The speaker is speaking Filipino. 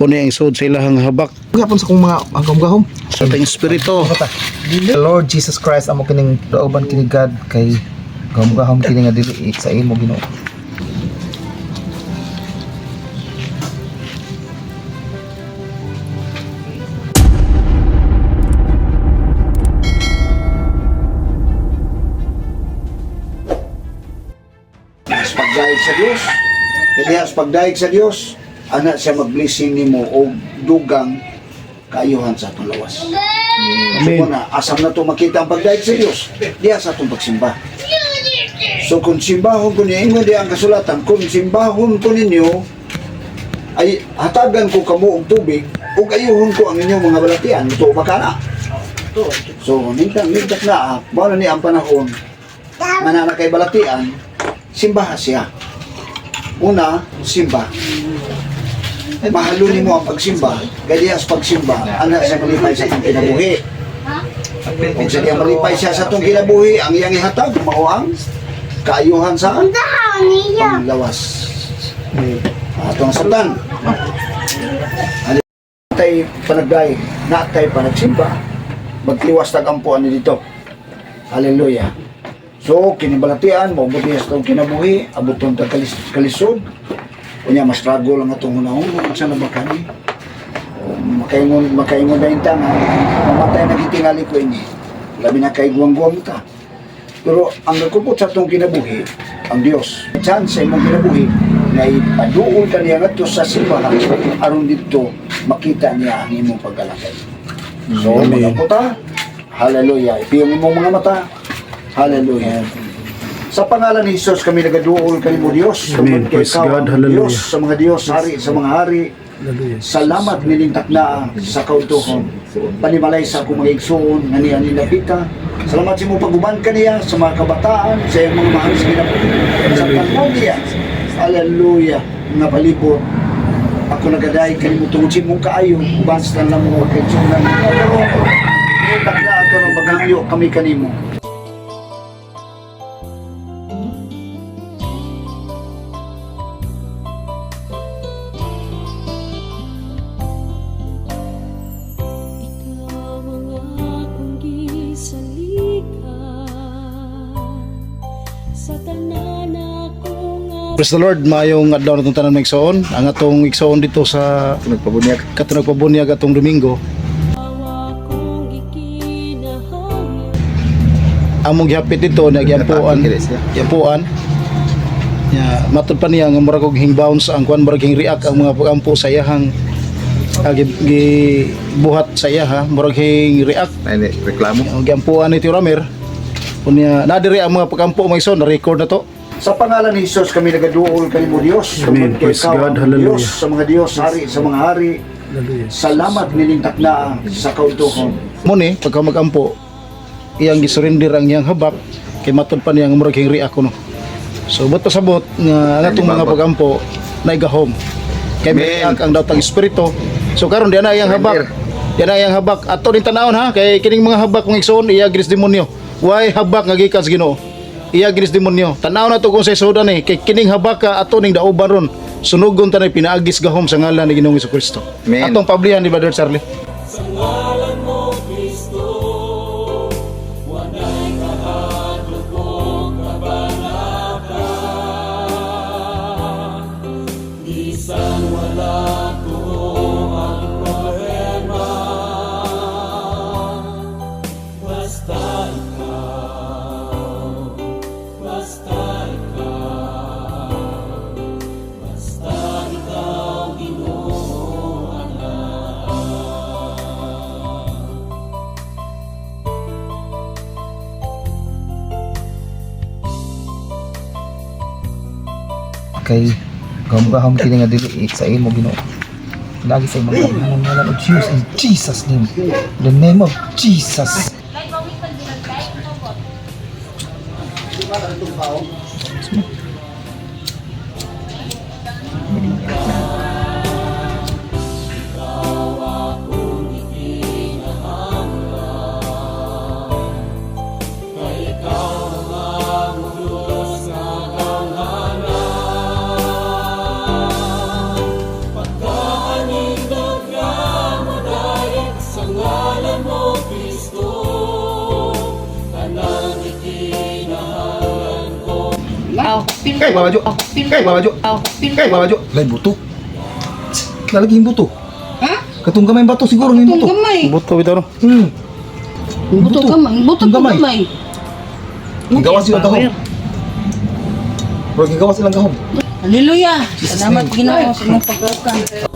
Muna yung sud sa ilahang habak Gapon sa kong mga agam-gahom. sa tayong espiritu. The Lord Jesus Christ amo kining daoban kini God kay gahom-gahom kini nga dili sa imo Ginoo. As pagdaig sa Dios, kaya as pagdaig sa Dios, ana siya mag-blessing nimo og dugang kaayuhan sa atong lawas. So na, asam na to makita ang pagdaig sa Dios, diya sa atong pagsimba. So kung simbahon ko niya, ingon di ang kasulatan, kung simbahon ko ninyo, ay hatagan ko kamo og tubig, ug ayuhon ko ang inyong mga balatian, ito ba ka na? So, nindang nindak na, na ni ang panahon, nga na kay balatian, simbaha siya. Una, simba. Mahalo ni mo ang pagsimba, kaya sa pagsimba, ana sa malipay sa itong kinabuhi. Kung sa iyang malipay siya sa itong kinabuhi, ang iyang ihatag, mao ang kaayuhan sa panglawas. Atong satan. Natay panagday, natay panagsimba, magtiwas tagampuan ni dito. Hallelujah. So, kinibalatian, mabuti sa itong kinabuhi, abuton ta kalis kalisod. Kunya, mas struggle lang itong hunahon, saan na ba kani? Makaingon, makaingon na yung tanga, mamatay na gitingali ko ini. Labi na kay guwang-guwang ta. Pero ang nagkupot sa itong kinabuhi, ang Diyos. Chance sa imong kinabuhi, na ipaduol ka niya ngadto sa simbahan, aron dito makita niya ang imong pagkalakay. So, Amen. mga puta, hallelujah. Ipiyong imong mga mata, hallelujah. Sa pangalan ni Jesus kami nagaduol kami mo Diyos. Amen. Kay Praise God. Hallelujah. Diyos, sa mga Diyos, hari sa mga hari. Salamat nilintak na sa kautuhon. Panimalay sa akong mga igsoon nga niya nilapita. Salamat sa mo paguban kaniya sa mga kabataan, sa iyong mga mahal sa kinabuhi. Sa pamilya. Hallelujah. Nga palibot. Ako nagaday kanimo tungod sa imong kaayo, basta lang mo kay sunan. Pero nilintak na ako ng bagangyo kami kanimo. Praise the Lord, mayong adlaw na itong tanan ng igsoon. Ang atong igsoon dito sa Nagpabunyag katunog pabunyag atong Domingo. ikinahanglan Among gihapit dito na giampuan, Dili siya. giampuan. Ya, matud pa niya nga murag og hingbounce ang kuan murag hing react ang mga pagampo sa iyahang ah, gi, gi- buhat sa iya ha murag hing react Ay, reklamo. ang giampuan ni Tio Ramer kunya nadiri ang mga pagampo mga ison na record na to Sa pangalan ni Jesus kami nagaduol kami mo Diyos. Amen. Kay Praise ikaw, God. Hallelujah. Diyos, sa mga Diyos, hari sa mga hari. Salamat nilintak na sa kautuhon. mo ni pagka magampo iyang gisurrender ang iyang habak kay matud pa niya nga murag hing react kuno so but pasabot nga ang atong mga pagampo na igahom kay may react ang datang espiritu so karon diyan na iyang habak diyan na iyang habak ato din tanawon ha kay kining mga habak kung igsoon iya ginis demonyo why habak nga gikas Ginoo iya ginis demonyo. Tanaw na to kung sa isodan ni. Kay kining habak ka ato ning dauban ron. Sunugon ta na pinaagis gahom sa ngalan ni Ginoong Kristo. Amen. atong pablihan di Brother Charlie Kay gahom-gahom kini nga dili sa imo Ginoo. Lagi sa imong ngalan ng ngalan of Jesus in Jesus name. The name of Jesus. Kay babajo. Kay babajo. Kay babajo. Lain buto. Lalagi yung buto. Ha? Katong gamay bato siguro yung buto. gamay. Buto bitaw no. Hmm. Buto gamay. Buto gamay. gamay. Gawa silang gahom. Bro, gawa silang gahom. Hallelujah. Salamat Ginoo sa imong pagkakan.